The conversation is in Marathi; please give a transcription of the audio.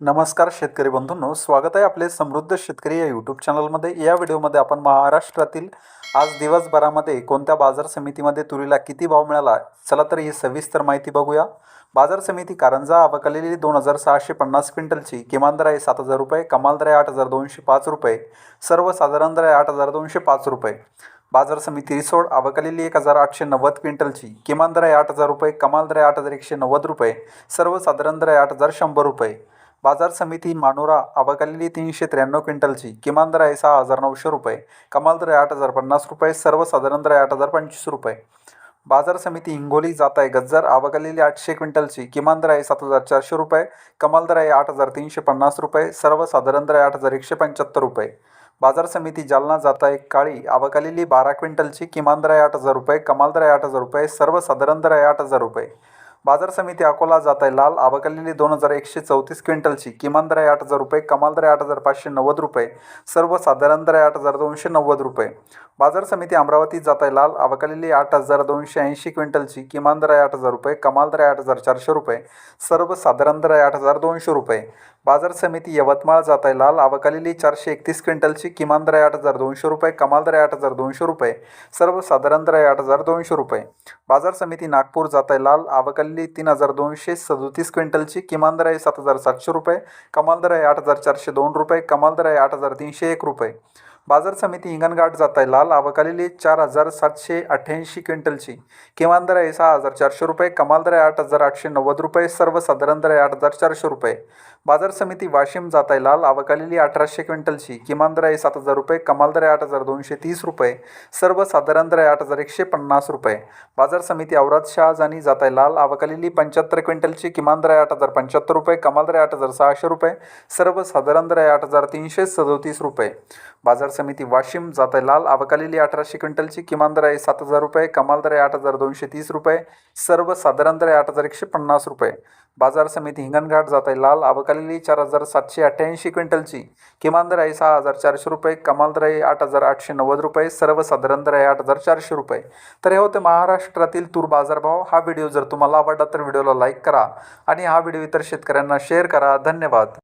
नमस्कार शेतकरी बंधूंनो स्वागत आहे आपले समृद्ध शेतकरी या यूट्यूब चॅनलमध्ये या व्हिडिओमध्ये आपण महाराष्ट्रातील आज दिवसभरामध्ये कोणत्या बाजार समितीमध्ये तुरीला किती भाव मिळाला चला तर ही सविस्तर माहिती बघूया. बाजार समिती कारंजा अवकलेली दोन हजार सहाशे पन्नास क्विंटलची किमान दर आहे सात हजार रुपये कमाल दर आहे आठ हजार दोनशे पाच रुपये सर्वसाधारण दर आहे आठ हजार दोनशे पाच रुपये. बाजार समिती रिसोड अवकालेली एक हजार आठशे नव्वद क्विंटलची किमान दर आहे आठ हजार रुपये कमाल दर आहे आठ हजार एकशे नव्वद रुपये सर्वसाधारण दर आहे आठ हजार शंभर रुपये. बाजार समिती मानोरा अवकालेली तीनशे त्र्याण्णव क्विंटलची किमान दर आहे सहा हजार नऊशे रुपये. कमाल दर आहे आठ हजार पन्नास रुपये. सर्वसाधारण दर आहे आठ हजार पंचवीस रुपये. बाजार समिती हिंगोली जात आहे गज्जर. आवकलेली आठशे क्विंटलची किमान दर आहे सात हजार चारशे रुपये. कमाल दर आहे आठ हजार तीनशे पन्नास रुपये. सर्वसाधारण दर आहे आठ हजार एकशे पंच्याहत्तर रुपये. बाजार समिती जालना जात आहे काळी. आवकलेली बारा क्विंटलची किमान दर आहे आठ हजार रुपये. कमाल दर आहे आठ हजार रुपये. सर्वसाधारण दर आहे आठ हजार रुपये. बाजार समिती अकोला जात आहे लाल आवकालेली दोन हजार एकशे चौतीस क्विंटलची. किमान दर आहे आठ हजार रुपये कमाल दर आहे आठ हजार पाचशे नव्वद रुपये सर्वसाधारण दर आहे आठ हजार दोनशे नव्वद रुपये. बाजार समिती अमरावती जात आहे लाल अवकालेली आठ हजार दोनशे ऐंशी क्विंटलची. किमान दर आहे आठ हजार रुपये कमाल दर आहे आठ हजार चारशे रुपये सर्वसाधारण दर आहे आठ हजार दोनशे रुपये. बाजार समिती यवतमाळ जात आहे लाल. अवकालेली चारशे एकतीस क्विंटलची किमान दर आठ हजार दोनशे रुपये कमाल दर आठ हजार दोनशे रुपये सर्वसाधारण दर आठ हजार दोनशे रुपये. बाजार समिती नागपूर जात आहे लाल. अवकालेली तीन हजार दोनशे सदोतीस क्विंटलची किमान दर आहे सात हजार सातशे रुपये कमाल दर आहे आठ हजार चारशे दोन रुपये कमाल दर आहे आठ हजार तीनशे एक रुपये. बाजार समिती हिंगणघाट जात आहे लाल आवकालेली चार हजार सातशे अठ्ठ्याऐंशी क्विंटलची. किमान दर आहे सहा हजार चारशे रुपये कमाल दर आहे आठ हजार आठशे नव्वद रुपये सर्वसाधारण दर आहे आठ हजार चारशे रुपये. बाजार समिती वाशिम जात आहे लाल आवकालेली अठराशे क्विंटलची. किमान दर आहे सात हजार रुपये कमाल दर आहे आठ हजार दोनशे तीस रुपये सर्वसाधारण दर आहे आठ हजार एकशे पन्नास रुपये. बाजार समिती औरत शहाजानी जात आहे लाल अवकालेली पंच्याहत्तर क्विंटलची. किमान दर आहे आठ हजार पंच्याहत्तर रुपये कमाल दर आहे आठ हजार सहाशे रुपये सर्वसाधारण दर आहे आठ हजार तीनशे सदोतीस रुपये. बाजार समिती वाशिम जात आहे लाल. अवकालेली अठराशे क्विंटलची किमान दर आहे सात हजार रुपये कमाल दर आहे आठ हजार दोनशे तीस रुपये सर्वसाधारण दर आहे आठ हजार एकशे पन्नास रुपये. बाजार समिती हिंगणघाट जात आहे लाल. अवकालेली चार हजार सातशे अठ्ठ्याऐंशी क्विंटलची किमान दर आहे सहा हजार चारशे रुपये कमाल दर आहे आठ हजार आठशे नव्वद रुपये सर्वसाधारण दर आहे आठ हजार चारशे रुपये. तर हे होते महाराष्ट्रातील तूर बाजारभाव. हा व्हिडिओ जर तुम्हाला आवडला तर व्हिडिओला लाईक करा आणि हा व्हिडिओ इतर शेतकऱ्यांना शेअर करा. धन्यवाद.